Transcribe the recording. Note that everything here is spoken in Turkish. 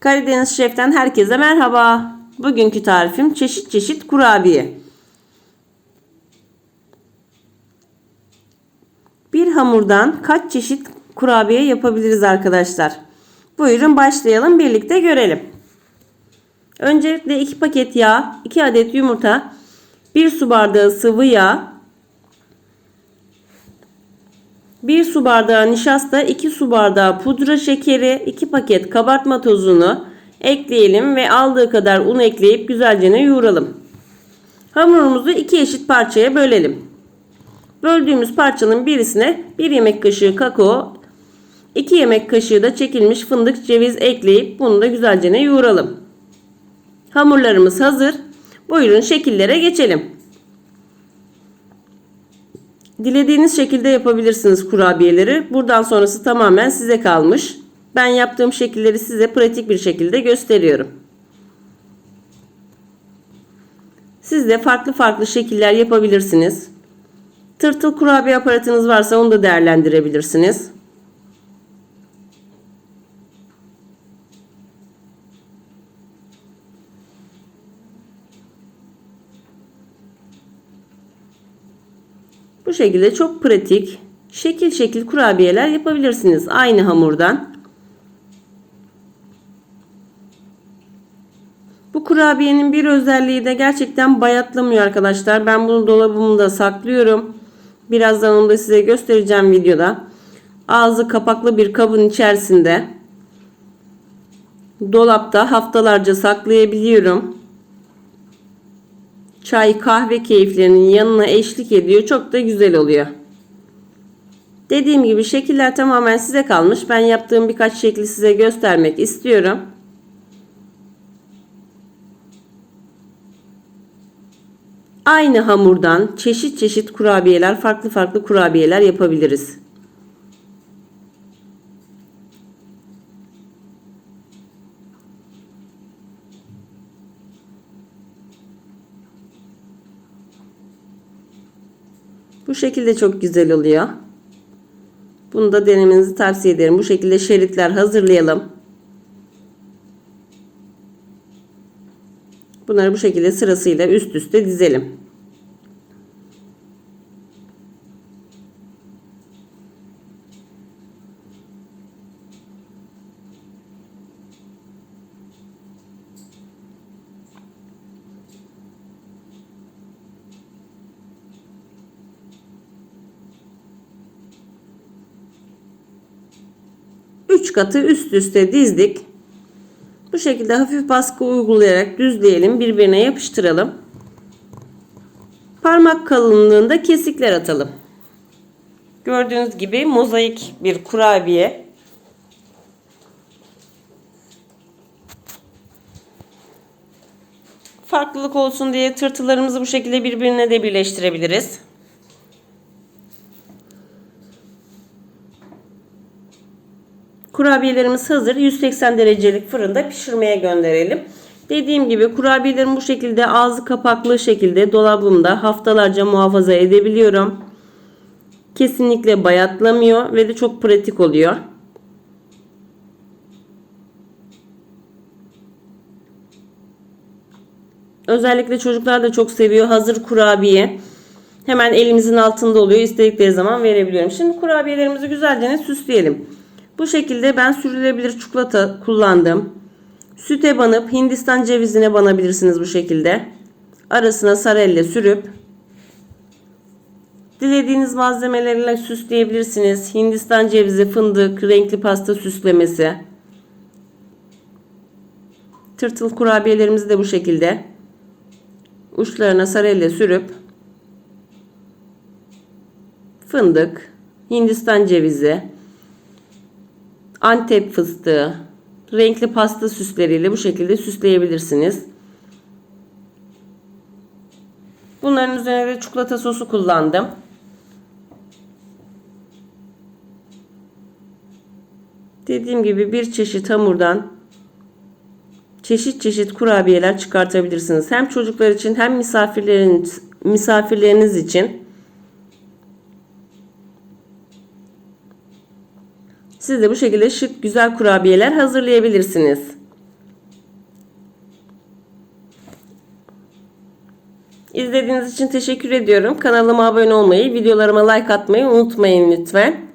Karadeniz Şef'ten herkese merhaba. Bugünkü tarifim çeşit çeşit kurabiye. Bir hamurdan kaç çeşit kurabiye yapabiliriz arkadaşlar? Buyurun başlayalım birlikte görelim. Öncelikle 2 paket yağ, 2 adet yumurta, 1 su bardağı sıvı yağ, 1 su bardağı nişasta, 2 su bardağı pudra şekeri, 2 paket kabartma tozunu ekleyelim ve aldığı kadar un ekleyip güzelce yoğuralım. Hamurumuzu iki eşit parçaya bölelim. Böldüğümüz parçanın birisine 1 yemek kaşığı kakao, 2 yemek kaşığı da çekilmiş fındık ceviz ekleyip bunu da güzelce yoğuralım. Hamurlarımız hazır. Buyurun şekillere geçelim. Dilediğiniz şekilde yapabilirsiniz kurabiyeleri. Buradan sonrası tamamen size kalmış. Ben yaptığım şekilleri size pratik bir şekilde gösteriyorum. Siz de farklı farklı şekiller yapabilirsiniz. Tırtıl kurabiye aparatınız varsa onu da değerlendirebilirsiniz. Bu şekilde çok pratik, şekil şekil kurabiyeler yapabilirsiniz aynı hamurdan. Bu kurabiyenin bir özelliği de gerçekten bayatlamıyor arkadaşlar. Ben bunu dolabımda saklıyorum. Birazdan onu da size göstereceğim videoda. Ağzı kapaklı bir kabın içerisinde dolapta haftalarca saklayabiliyorum. Çay kahve keyiflerinin yanına eşlik ediyor. Çok da güzel oluyor. Dediğim gibi şekiller tamamen size kalmış. Ben yaptığım birkaç şekli size göstermek istiyorum. Aynı hamurdan çeşit çeşit kurabiyeler, farklı farklı kurabiyeler yapabiliriz. Bu şekilde çok güzel oluyor. Bunu da denemenizi tavsiye ederim. Bu şekilde şeritler hazırlayalım. Bunları bu şekilde sırasıyla üst üste dizelim. Üç katı üst üste dizdik. Bu şekilde hafif baskı uygulayarak düzleyelim. Birbirine yapıştıralım. Parmak kalınlığında kesikler atalım. Gördüğünüz gibi mozaik bir kurabiye. Farklılık olsun diye tırtılarımızı bu şekilde birbirine de birleştirebiliriz. Kurabiyelerimiz hazır. 180 derecelik fırında pişirmeye gönderelim. Dediğim gibi kurabiyelerimi bu şekilde ağzı kapaklı şekilde dolabımda haftalarca muhafaza edebiliyorum. Kesinlikle bayatlamıyor ve de çok pratik oluyor. Özellikle çocuklar da çok seviyor hazır kurabiye. Hemen elimizin altında oluyor. İstedikleri zaman verebiliyorum. Şimdi kurabiyelerimizi güzelce süsleyelim. Bu şekilde ben sürülebilir çikolata kullandım. Süte banıp Hindistan cevizine banabilirsiniz bu şekilde. Arasına sarelle sürüp dilediğiniz malzemelerle süsleyebilirsiniz. Hindistan cevizi, fındık, renkli pasta süslemesi. Tırtıl kurabiyelerimizi de bu şekilde uçlarına sarelle sürüp fındık, Hindistan cevizi, Antep fıstığı, renkli pasta süsleriyle bu şekilde süsleyebilirsiniz. Bunların üzerine de çikolata sosu kullandım. Dediğim gibi bir çeşit hamurdan çeşit çeşit kurabiyeler çıkartabilirsiniz. Hem çocuklar için hem misafirleriniz, misafirleriniz için. Siz de bu şekilde şık güzel kurabiyeler hazırlayabilirsiniz. İzlediğiniz için teşekkür ediyorum. Kanalıma abone olmayı, videolarıma like atmayı unutmayın lütfen.